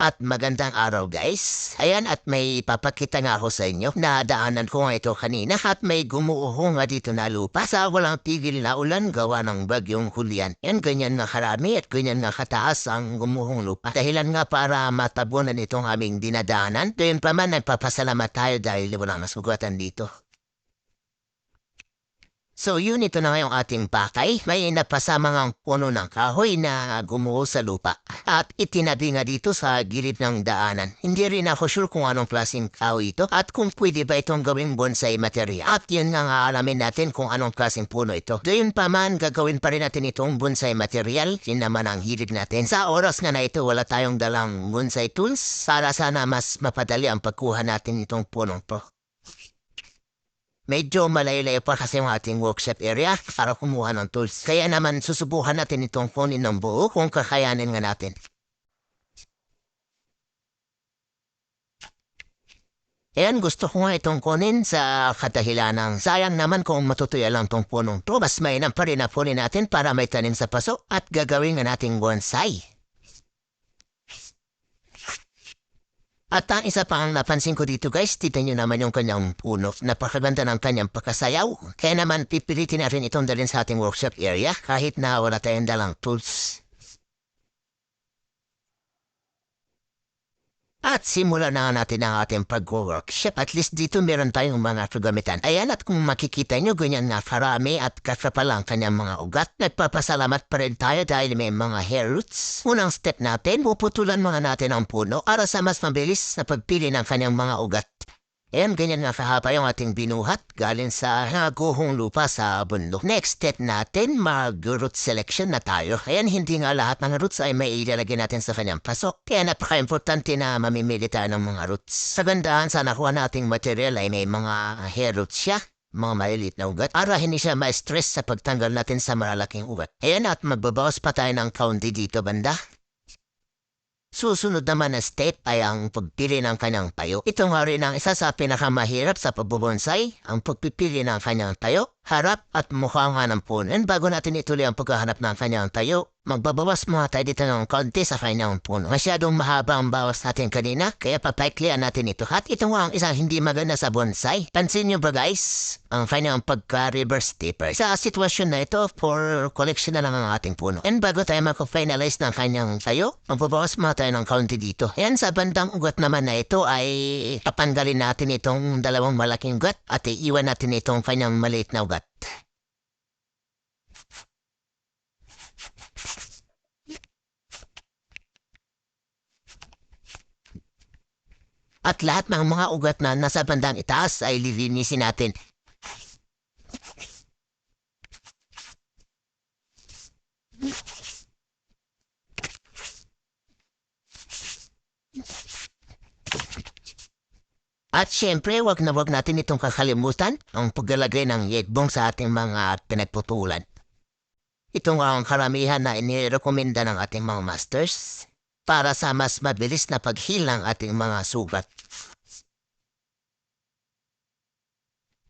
At magandang araw guys. Ayan at may papakita nga ako sa inyo. Nadaanan ko nga ito kanina at may gumuuho nga dito na lupa sa walang tigil na ulan gawa ng bagyong Julian. Yan ganyan nga karami at ganyan nga kataas ang gumuhong lupa. Dahilan nga para matabunan itong aming dinadaanan. Doon pa man nagpapasalamat tayo dahil walang nasugatan dito. So yun ito na ngayong ating pakay. May napasama ngang puno ng kahoy na gumuho sa lupa. At itinabi nga dito sa gilid ng daanan. Hindi rin ako sure kung anong klaseng kahoy ito at kung pwede ba itong gawing bonsai material. At yun nga nga alamin natin kung anong klaseng puno ito. Doon pa man gagawin pa rin natin itong bonsai material. Yun naman ang hilig natin. Sa oras nga na ito wala tayong dalang bonsai tools. Para sana mas mapadali ang pagkuha natin itong punong to. Medyo malayo-layo pa kasi ang ating workshop area para kumuha ng tools. Kaya naman susubukan natin itong kunin ng buo kung kakayanin nga natin. Ayan, gusto ko nga itong kunin sa katahilanang sayang naman kung matutuya lang tong punong to. Mas mainam pa rin na kunin natin para may tanim sa paso at gagawin nga nating bonsai. At ang isa pa ang napansin ko dito guys, tita nyo naman yung kanyang puno. Napakaganda ng kanyang pagkasayaw. Kaya naman pipilitin natin itong dalhin sa ating workshop area kahit na wala tayong dalang tools. At simulan na natin ang ating pag-workshop. At least dito meron tayong mga kagamitan. Ayan at kung makikita nyo, ganyan nga karami at kasapalang kanyang mga ugat. Nagpapasalamat pa rin tayo dahil may mga hair roots. Unang step natin, puputulan mga natin ang puno para sa mas mabilis na pagpili ng kanyang mga ugat. Ayan, ganyan nga kahapa yung ating binuhat galing sa naguhong lupa sa bundok. Next step natin, mag-root selection na tayo. Ayan, hindi nga lahat ng roots ay may ilalagay natin sa kanyang pasok. Kaya napaka-importante na mamimili tayo ng mga roots. Sa gandahan sa nakuha nating material ay may mga hair roots siya mga maliliit na ugat para hindi siya ma-stress sa pagtanggal natin sa malalaking ugat. Ayan at magbabawas pa tayo ng county dito banda. Susunod naman na step ay ang pagpili ng kanyang tayo. Ito nga rin ang isa sa pinakamahirap sa pagbubonsai, ang pagpipili ng kanyang tayo, harap at mukha nga ng puno. And bago natin ituloy ang paghahanap ng kanyang tayo, magbabawas muna tayo dito ng konti sa kanyang puno. Masyadong mahaba ang bawas natin kanina, kaya papaiklian natin ito. At ito nga ang isang hindi maganda sa bonsai. Pansin nyo ba guys? Ang kanyang pagka-reverse taper. Sa sitwasyon na ito, for collection na lang ang ating puno. And bago tayo mag-finalize ng kanyang tayo, magbabawas muna tayo ng konti dito. Ayan, sa bandang ugat naman na ito ay papanggalin natin itong dalawang malaking ugat at iiwan natin itong kanyang maliit na ugat. At lahat ng mga ugat na nasa bandang itaas ay lilinisin natin. At syempre, wag na wag natin itong kakalimutan ang paglalagay ng yetbong sa ating mga pinagputulan. Ito nga ang karamihan na inirekomenda ng ating mga masters para sa mas mabilis na paghilang ating mga sugat.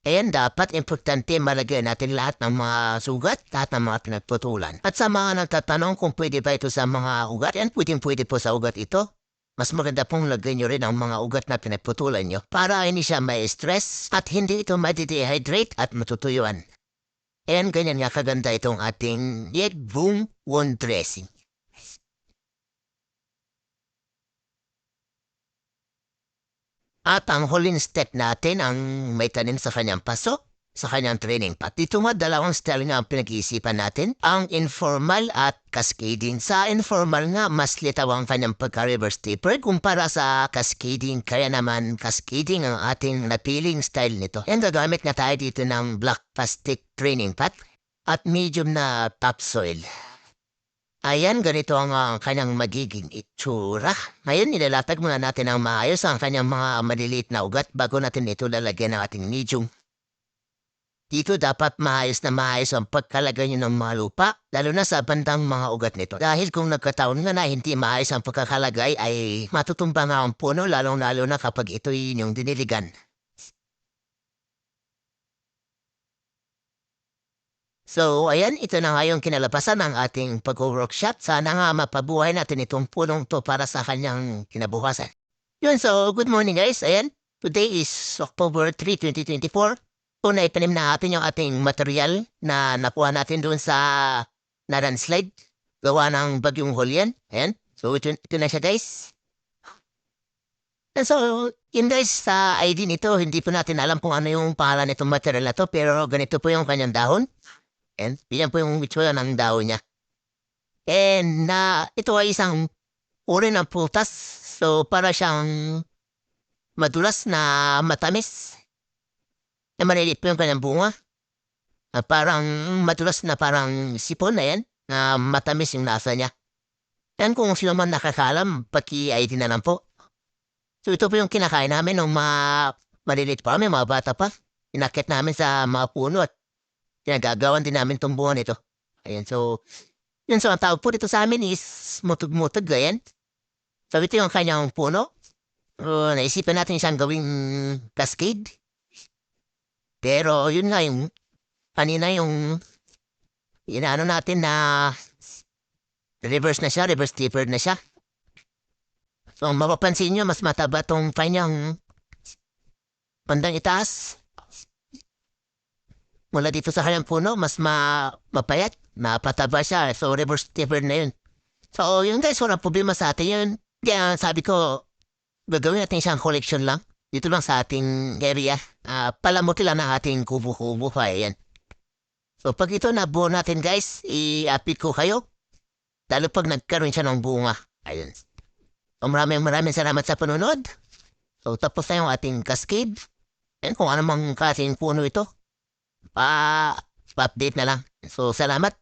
Ayan, dapat importante malagay natin lahat ng mga sugat, lahat ng mga pinagputulan. At sa mga nagtatanong kung pwede ba ito sa mga ugat, yan pwedeng pwede po sa ugat ito. Mas maganda pong lagay nyo rin ang mga ugat na pinagputulan nyo para hindi siya may stress at hindi ito madidehydrate at matutuyuan. Ayan, ganyan nga kaganda itong ating boom wound dressing. At ang huling step natin ang may tanim sa kanyang paso, sa kanyang training pat. Dito nga dalawang style nga ang pinag-iisipan natin, ang informal at cascading. Sa informal nga, mas litaw ang kanyang pagka-reverse taper kumpara sa cascading. Kaya naman, cascading ang ating napiling style nito. And gagamit na tayo dito ng black plastic training pat at medium na topsoil. Ayan, ganito ang uh, kanyang magiging itsura. Ngayon, nilalatag muna natin ang maayos ang kanyang mga maliliit na ugat bago natin ito lalagyan ng ating medium. Dito dapat maayos na maayos ang pagkalagay nyo ng mga lupa, lalo na sa bandang mga ugat nito. Dahil kung nagkataon nga na hindi maayos ang pagkakalagay ay matutumba nga ang puno lalong-lalo na kapag ito'y inyong diniligan. So, ayan, ito na nga yung kinalabasan ng ating pag-workshop. Sana nga mapabuhay natin itong punong to para sa kanyang kinabukasan. Yun, so, good morning guys. Ayan, today is October 3, 2024. So, naitanim na natin yung ating material na nakuha natin doon sa naranslide. Gawa ng bagyong Julian. Ayan, so ito, ito na siya guys. And so, yun guys, sa ID nito, hindi po natin alam kung ano yung pangalan nitong material na to, pero ganito po yung kanyang dahon. And yan po yung itsura ng dahon niya. And na ito ay isang uri ng prutas. So, para siyang madulas na matamis. Na maliliit po yung kanyang bunga. Na parang madulas na parang sipon na yan. Na matamis yung nasa niya. Yan kung sino man nakakalam, paki-ID na lang po. So ito po yung kinakain namin nung mga maliliit pa kami, mga bata pa. Inakit namin sa mga puno at pinagagawan din namin tumbuhan ito. Ayan, so, yun so ang tawag po dito sa amin is mutug-mutug, ayan. So ito yung kanyang puno. So, naisipan natin siyang gawing cascade. Pero yun nga yung, kanina yung, inaano natin na reverse na siya, reverse tapered na siya. So, mapapansin nyo, mas mataba tong kanyang bandang itaas. Mula dito sa kanyang puno, mas ma mapayat, mapataba siya. So, reverse tapered na yun. So, yun guys, walang problema sa atin yun. Kaya sabi ko, gagawin natin siyang collection lang. Dito lang sa ating area. Uh, palamuti lang ng ating kubo-kubo pa, yan. So, pag ito nabuo natin guys, i-update ko kayo. Lalo pag nagkaroon siya ng bunga. Ayun. So, maraming maraming salamat sa panunod. So, tapos na yung ating cascade. Yan, kung ano mang kasing puno ito. Pa, pa-update na lang. So, salamat.